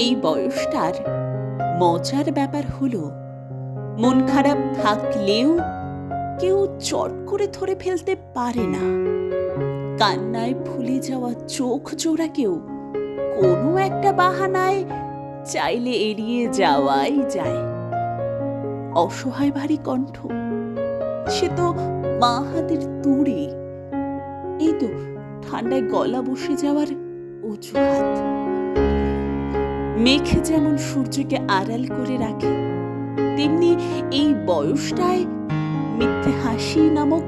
এই বয়সটার মজার ব্যাপার হলো, মন খারাপ থাকলেও কেউ চট করে ধরে ফেলতে পারে না। কান্নায় ফুলে যাওয়া চোখ জোড়াকেও কোনো একটা বাহানায় চাইলে এড়িয়ে যাওয়াই যায়। অসহায় ভারী কণ্ঠ, সে তো মা হাতের তুড়ি। এই তো ঠান্ডায় গলা বসে যাওয়ার অজুহাত। মেঘ যেমন সূর্যকে আড়াল করে রাখে, তেমনি এই বয়সটায় মিথ্যে হাসি নামক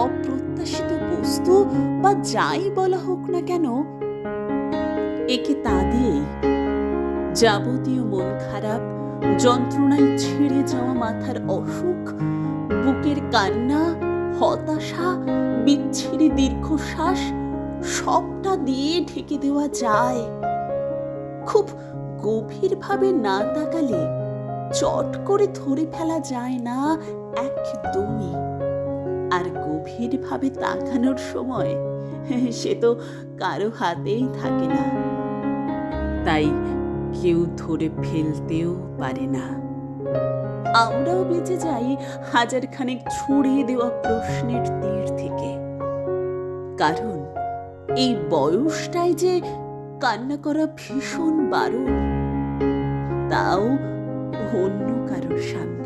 অপ্রত্যাশিত বস্তু বা যাই বলা হোক না কেন, একে তা দিয়েই যাবতীয় মন খারাপ, যন্ত্রণায় ছিঁড়ে যাওয়া মাথার অসুখ, বুকের কান্না, হতাশা, বিচ্ছিরি দীর্ঘশ্বাস, সবটা দিয়ে ঢেকে দেওয়া যায়। খুব গভীরভাবে না তাকালে চট করে ধরে ফেলা যায় না একদমই। আর গভীরভাবে তাকানোর সময় সে তো কারও হাতেই থাকে না। তাই কেউ ধরে ফেলতেও পারে না। আমরাও বেঁচে যাই হাজার খানেক ছুড়িয়ে দেওয়া প্রশ্নের তীর থেকে। কারণ এই বয়সটাই যে কান্না করা ভীষণ বারণ। তাও অন্য কারোর সামনে